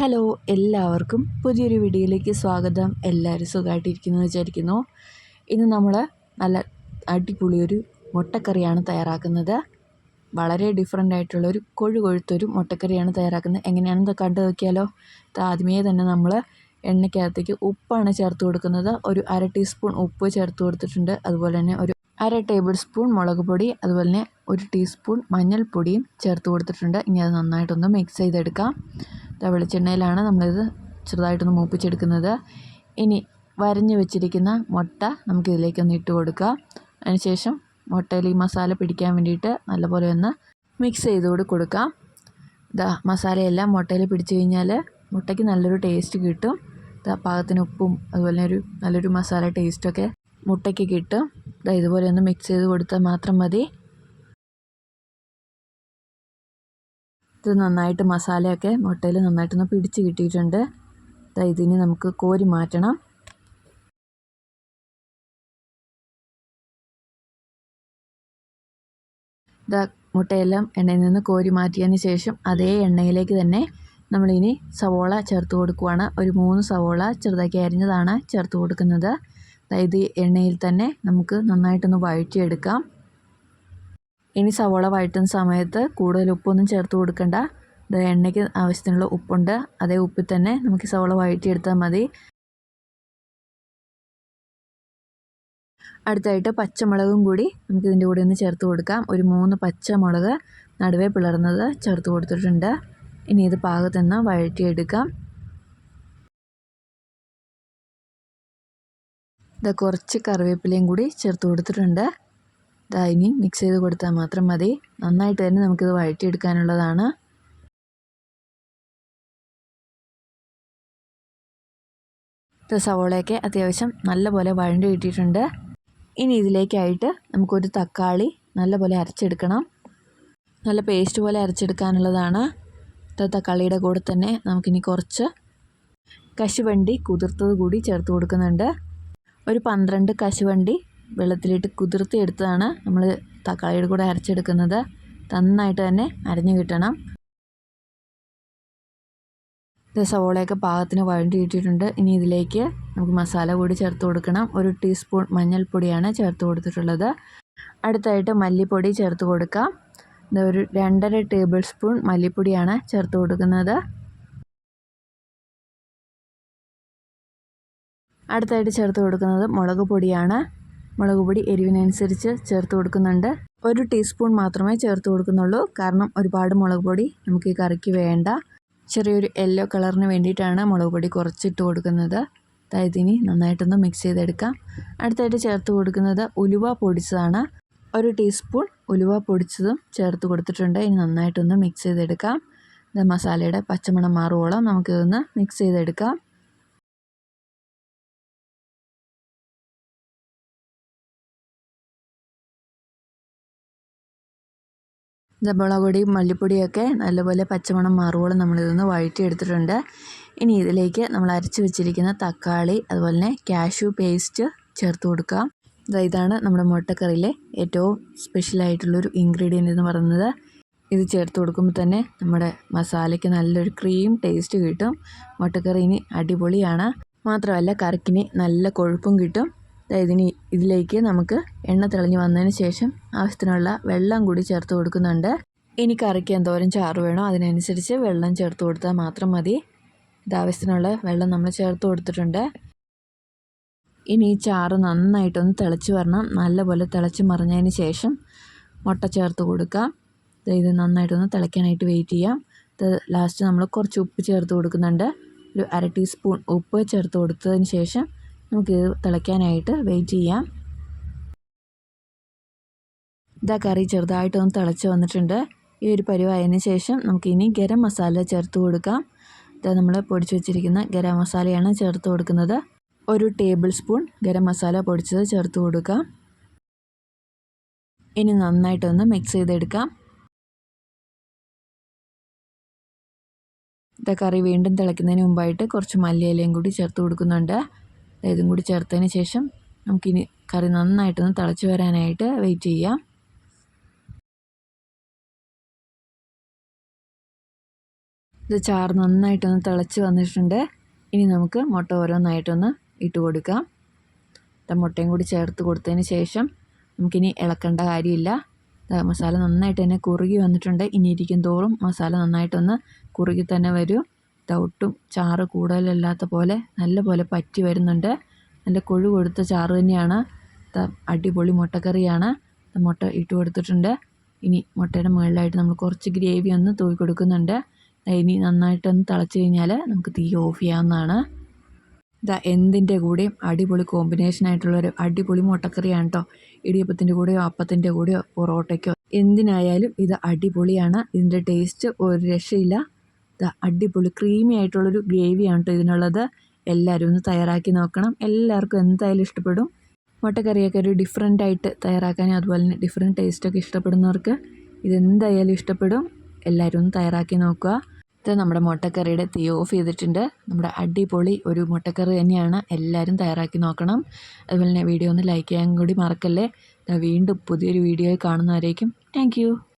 Hello എല്ലാവർക്കും പുതിയൊരു വീഡിയോയിലേക്ക് സ്വാഗതം. എല്ലാവരും സുഖമായിട്ടിരിക്കുന്നു വിചാരിക്കുന്നു. ഇന്ന് നമ്മൾ നല്ല അടിപൊളി ഒരു മുട്ടക്കറിയാണ് തയ്യാറാക്കുന്നത്. വളരെ ഡിഫറെന്റ് ആയിട്ടുള്ള ഒരു കൊഴു കൊഴുത്തൊരു മുട്ടക്കറിയാണ് തയ്യാറാക്കുന്നത്. എങ്ങനെയാണെന്ന് കണ്ടു നോക്കിയാലോ? ആദ്യമേ തന്നെ നമ്മൾ എണ്ണയ്ക്കകത്തേക്ക് ഉപ്പാണ് ചേർത്ത് കൊടുക്കുന്നത്. ഒരു അര ടീസ്പൂൺ ഉപ്പ് ചേർത്ത് കൊടുത്തിട്ടുണ്ട്. അതുപോലെ തന്നെ ഒരു അര ടേബിൾ സ്പൂൺ മുളക് പൊടി. അതുപോലെ തന്നെ ഒരു ടീസ്പൂൺ മഞ്ഞൾപ്പൊടിയും ചേർത്ത് കൊടുത്തിട്ടുണ്ട്. ഇനി അത് നന്നായിട്ടൊന്ന് മിക്സ് ചെയ്തെടുക്കാം. വെളിച്ചെണ്ണയിലാണ് നമ്മളിത് ചെറുതായിട്ടൊന്ന് മൂപ്പിച്ചെടുക്കുന്നത്. ഇനി വരഞ്ഞ് വെച്ചിരിക്കുന്ന മുട്ട നമുക്കിതിലേക്കൊന്ന് ഇട്ട് കൊടുക്കുക. അതിനുശേഷം മുട്ടയിൽ ഈ മസാല പിടിക്കാൻ വേണ്ടിയിട്ട് നല്ലപോലെ ഒന്ന് മിക്സ് ചെയ്ത് കൂടി കൊടുക്കാം. ഇതാ മസാലയെല്ലാം മുട്ടയിൽ പിടിച്ചു കഴിഞ്ഞാൽ മുട്ടയ്ക്ക് നല്ലൊരു ടേസ്റ്റ് കിട്ടും. ഇതാ പാകത്തിന് ഉപ്പും അതുപോലെ ഒരു നല്ലൊരു മസാല ടേസ്റ്റൊക്കെ മുട്ടയ്ക്ക് കിട്ടും. ഇതാ ഇതുപോലെ ഒന്ന് മിക്സ് ചെയ്ത് കൊടുത്താൽ മാത്രം മതി. ഇത് നന്നായിട്ട് മസാലയൊക്കെ മുട്ടയിൽ നന്നായിട്ടൊന്ന് പിടിച്ച് കിട്ടിയിട്ടുണ്ട്. ഇതിന് നമുക്ക് കോരി മാറ്റണം. ഇതാ മുട്ടയെല്ലാം എണ്ണയിൽ നിന്ന് കോരി മാറ്റിയതിന് ശേഷം അതേ എണ്ണയിലേക്ക് തന്നെ നമ്മളിനി സവോള ചേർത്ത് കൊടുക്കുവാണ്. ഒരു മൂന്ന് സവോള ചെറുതാക്കി അരിഞ്ഞതാണ് ചേർത്ത് കൊടുക്കുന്നത്. അതായത് എണ്ണയിൽ തന്നെ നമുക്ക് നന്നായിട്ടൊന്ന് വഴറ്റിയെടുക്കാം. ഇനി സവോള വഴറ്റുന്ന സമയത്ത് കൂടുതൽ ഉപ്പൊന്നും ചേർത്ത് കൊടുക്കണ്ട. ഇത് എണ്ണയ്ക്ക് ആവശ്യത്തിനുള്ള ഉപ്പുണ്ട്. അതേ ഉപ്പിൽ തന്നെ നമുക്ക് സവോള വഴറ്റിയെടുത്താൽ മതി. അടുത്തായിട്ട് പച്ചമുളകും കൂടി നമുക്ക് ഇതിന്റെ കൂടെ ഒന്ന് ചേർത്ത് കൊടുക്കാം. ഒരു മൂന്ന് പച്ചമുളക് നടുവേ പിളർന്നത് ചേർത്ത് കൊടുത്തിട്ടുണ്ട്. ഇനി ഇത് പാകത്തുനിന്ന് വഴറ്റിയെടുക്കാം. ഇത് കുറച്ച് കറിവേപ്പിലയും കൂടി ചേർത്ത് കൊടുത്തിട്ടുണ്ട്. ഇതാ ഇനി മിക്സ് ചെയ്ത് കൊടുത്താൽ മാത്രം മതി. നന്നായിട്ട് തന്നെ നമുക്കിത് വഴറ്റിയെടുക്കാനുള്ളതാണ്. സവോളയൊക്കെ അത്യാവശ്യം നല്ലപോലെ വഴണ്ടി കിട്ടിയിട്ടുണ്ട്. ഇനി ഇതിലേക്കായിട്ട് നമുക്കൊരു തക്കാളി നല്ലപോലെ അരച്ചെടുക്കണം. നല്ല പേസ്റ്റ് പോലെ അരച്ചെടുക്കാനുള്ളതാണ്. തക്കാളിയുടെ കൂടെ തന്നെ നമുക്കിനി കുറച്ച് കശുവണ്ടി കുതിർത്തത് കൂടി ചേർത്ത് കൊടുക്കുന്നുണ്ട്. ഒരു പന്ത്രണ്ട് കശുവണ്ടി വെള്ളത്തിലിട്ട് കുതിർത്തി എടുത്തതാണ് നമ്മൾ തക്കാളിയുടെ കൂടെ അരച്ചെടുക്കുന്നത്. നന്നായിട്ട് തന്നെ അരഞ്ഞു കിട്ടണം. ഇത് സവോളയൊക്കെ പാകത്തിന് വഴണ്ടി ഇട്ടിട്ടുണ്ട്. ഇനി ഇതിലേക്ക് നമുക്ക് മസാല കൂടി ചേർത്ത് കൊടുക്കണം. ഒരു ടീസ്പൂൺ മഞ്ഞൾപ്പൊടിയാണ് ചേർത്ത് കൊടുത്തിട്ടുള്ളത്. അടുത്തായിട്ട് മല്ലിപ്പൊടി ചേർത്ത് കൊടുക്കാം. ഇത് ഒരു രണ്ടര ടേബിൾ സ്പൂൺ മല്ലിപ്പൊടിയാണ് ചേർത്ത് കൊടുക്കുന്നത്. അടുത്തായിട്ട് ചേർത്ത് കൊടുക്കുന്നത് മുളക് പൊടിയാണ്. മുളക് പൊടി എരിവിനനുസരിച്ച് ചേർത്ത് കൊടുക്കുന്നുണ്ട്. ഒരു ടീസ്പൂൺ മാത്രമേ ചേർത്ത് കൊടുക്കുന്നുള്ളൂ. കാരണം ഒരുപാട് മുളക് പൊടി നമുക്ക് ഈ കറിക്ക് വേണ്ട. ചെറിയൊരു യെല്ലോ കളറിന് വേണ്ടിയിട്ടാണ് മുളക് പൊടി കുറച്ചിട്ട് കൊടുക്കുന്നത്. അതായത് ഇനി നന്നായിട്ടൊന്ന് മിക്സ് ചെയ്തെടുക്കാം. അടുത്തായിട്ട് ചേർത്ത് കൊടുക്കുന്നത് ഉലുവ പൊടിച്ചതാണ്. ഒരു ടീസ്പൂൺ ഉലുവ പൊടിച്ചതും ചേർത്ത് കൊടുത്തിട്ടുണ്ട്. ഇനി നന്നായിട്ടൊന്ന് മിക്സ് ചെയ്തെടുക്കാം. മസാലയുടെ പച്ചമണം മാറുവോളം നമുക്കിതൊന്ന് മിക്സ് ചെയ്തെടുക്കാം. മുളക് പൊടിയും മല്ലിപ്പൊടിയൊക്കെ നല്ലപോലെ പച്ചമണം മാറുവോളം നമ്മളിതൊന്ന് വഴറ്റിയെടുത്തിട്ടുണ്ട്. ഇനി ഇതിലേക്ക് നമ്മൾ അരച്ച് വെച്ചിരിക്കുന്ന തക്കാളി അതുപോലെ തന്നെ കാഷ്യൂ പേസ്റ്റ് ചേർത്ത് കൊടുക്കാം. ഇതാണ് നമ്മുടെ മുട്ടക്കറിയിലെ ഏറ്റവും സ്പെഷ്യലായിട്ടുള്ളൊരു ഇൻഗ്രീഡിയന്റ് എന്ന് പറയുന്നത്. ഇത് ചേർത്ത് കൊടുക്കുമ്പോൾ തന്നെ നമ്മുടെ മസാലയ്ക്ക് നല്ലൊരു ക്രീം ടേസ്റ്റ് കിട്ടും. മുട്ടക്കറി ഇനി അടിപൊളിയാണ്. മാത്രമല്ല കറിക്കിന് നല്ല കൊഴുപ്പും കിട്ടും. ഇതിന് ഇതിലേക്ക് നമുക്ക് എണ്ണ തെളിഞ്ഞ് വന്നതിന് ശേഷം ആവശ്യത്തിനുള്ള വെള്ളം കൂടി ചേർത്ത് കൊടുക്കുന്നുണ്ട്. ഇനി കറിക്ക് എന്തോരം ചാറ് വേണോ? അതിനനുസരിച്ച് വെള്ളം ചേർത്ത് കൊടുത്താൽ മാത്രം മതി. ഇത് ആവശ്യത്തിനുള്ള വെള്ളം നമ്മൾ ചേർത്ത് കൊടുത്തിട്ടുണ്ട്. ഇനി ഈ ചാറ് നന്നായിട്ടൊന്ന് തിളച്ച് വരണം. നല്ലപോലെ തിളച്ച് മറിഞ്ഞതിന് ശേഷം മുട്ട ചേർത്ത് കൊടുക്കാം. ഇത് നന്നായിട്ടൊന്ന് തിളയ്ക്കാനായിട്ട് വെയിറ്റ് ചെയ്യാം. ഇത് ലാസ്റ്റ് നമ്മൾ കുറച്ച് ഉപ്പ് ചേർത്ത് കൊടുക്കുന്നുണ്ട്. ഒരു അര ടീസ്പൂൺ ഉപ്പ് ചേർത്ത് കൊടുത്തതിന് ശേഷം നമുക്ക് തിളയ്ക്കാനായിട്ട് വെയിറ്റ് ചെയ്യാം. ഇതാ കറി ചെറുതായിട്ടൊന്ന് തിളച്ച് വന്നിട്ടുണ്ട്. ഈ ഒരു പരിവായതിന് ശേഷം നമുക്കിനി ഗരം മസാല ചേർത്ത് കൊടുക്കാം. ഇതാ നമ്മൾ പൊടിച്ച് വെച്ചിരിക്കുന്ന ഗരം മസാലയാണ് ചേർത്ത് കൊടുക്കുന്നത്. ഒരു ടേബിൾ സ്പൂൺ ഗരം മസാല പൊടിച്ചത് ചേർത്ത് കൊടുക്കാം. ഇനി നന്നായിട്ടൊന്ന് മിക്സ് ചെയ്തെടുക്കാം. ഇതാ കറി വീണ്ടും തിളയ്ക്കുന്നതിന് മുമ്പായിട്ട് കുറച്ച് മല്ലിയിലയും കൂടി ചേർത്ത് കൊടുക്കുന്നുണ്ട്. ഇതും കൂടി ചേർത്തതിന് ശേഷം നമുക്കിനി കറി നന്നായിട്ടൊന്ന് തിളച്ച് വരാനായിട്ട് വെയിറ്റ് ചെയ്യാം. ഇത് ചാറ് നന്നായിട്ടൊന്ന് തിളച്ച് വന്നിട്ടുണ്ട്. ഇനി നമുക്ക് മുട്ട ഓരോന്നായിട്ടൊന്ന് ഇട്ട് കൊടുക്കാം. മുട്ടയും കൂടി ചേർത്ത് കൊടുത്തതിന് ശേഷം നമുക്കിനി ഇളക്കേണ്ട കാര്യമില്ല. മസാല നന്നായിട്ട് തന്നെ കുറുകി വന്നിട്ടുണ്ട്. ഇനി ഇരിക്കും തോറും മസാല നന്നായിട്ടൊന്ന് കുറുകി തന്നെ വരും. ഒട്ടും ചാറ് കൂടുതലല്ലാത്ത പോലെ നല്ല പോലെ പറ്റി വരുന്നുണ്ട്. നല്ല കൊഴു കൊടുത്ത ചാറ് തന്നെയാണ്. അടിപൊളി മുട്ടക്കറിയാണ്. മുട്ട ഇട്ട് കൊടുത്തിട്ടുണ്ട്. ഇനി മുട്ടയുടെ മുകളിലായിട്ട് നമ്മൾ കുറച്ച് ഗ്രേവി ഒന്ന് തൂവി കൊടുക്കുന്നുണ്ട്. ഇനി നന്നായിട്ടൊന്ന് തിളച്ച് കഴിഞ്ഞാൽ നമുക്ക് തീ ഓഫ് ചെയ്യാവുന്നതാണ്. ഇതാ എന്തിന്റെ കൂടെയും അടിപൊളി കോമ്പിനേഷൻ ആയിട്ടുള്ളൊരു അടിപൊളി മുട്ടക്കറിയാണ് കേട്ടോ ഇടിയപ്പത്തിന്റെ കൂടെയോ അപ്പത്തിന്റെ കൂടെയോ പൊറോട്ടയ്ക്കോ. എന്തിനായാലും ഇത് അടിപൊളിയാണ്. ഇതിന്റെ ടേസ്റ്റ് ഒരു രക്ഷയില്ല. അടിപൊളി ക്രീമി ആയിട്ടുള്ളൊരു ആണ് കേട്ടോ ഇതിനുള്ളത്. എല്ലാവരും ഒന്ന് തയ്യാറാക്കി നോക്കണം. എല്ലാവർക്കും എന്തായാലും ഇഷ്ടപ്പെടും. മുട്ടക്കറിയൊക്കെ ഒരു ഡിഫറെന്റ് ആയിട്ട് തയ്യാറാക്കാനും അതുപോലെ തന്നെ ഡിഫറെന്റ് ടേസ്റ്റൊക്കെ ഇഷ്ടപ്പെടുന്നവർക്ക് ഇതെന്തായാലും ഇഷ്ടപ്പെടും. എല്ലാവരും ഒന്ന് തയ്യാറാക്കി നോക്കുക. ഇത് നമ്മുടെ മുട്ടക്കറിയുടെ തീ ഓഫ് ചെയ്തിട്ടുണ്ട്. നമ്മുടെ അടിപൊളി ഒരു മുട്ടക്കറി തന്നെയാണ്. എല്ലാവരും തയ്യാറാക്കി നോക്കണം. അതുപോലെ തന്നെ വീഡിയോ ഒന്ന് ലൈക്ക് ചെയ്യാൻ കൂടി മറക്കല്ലേ. വീണ്ടും പുതിയൊരു വീഡിയോയിൽ കാണുന്നവരേക്കും താങ്ക്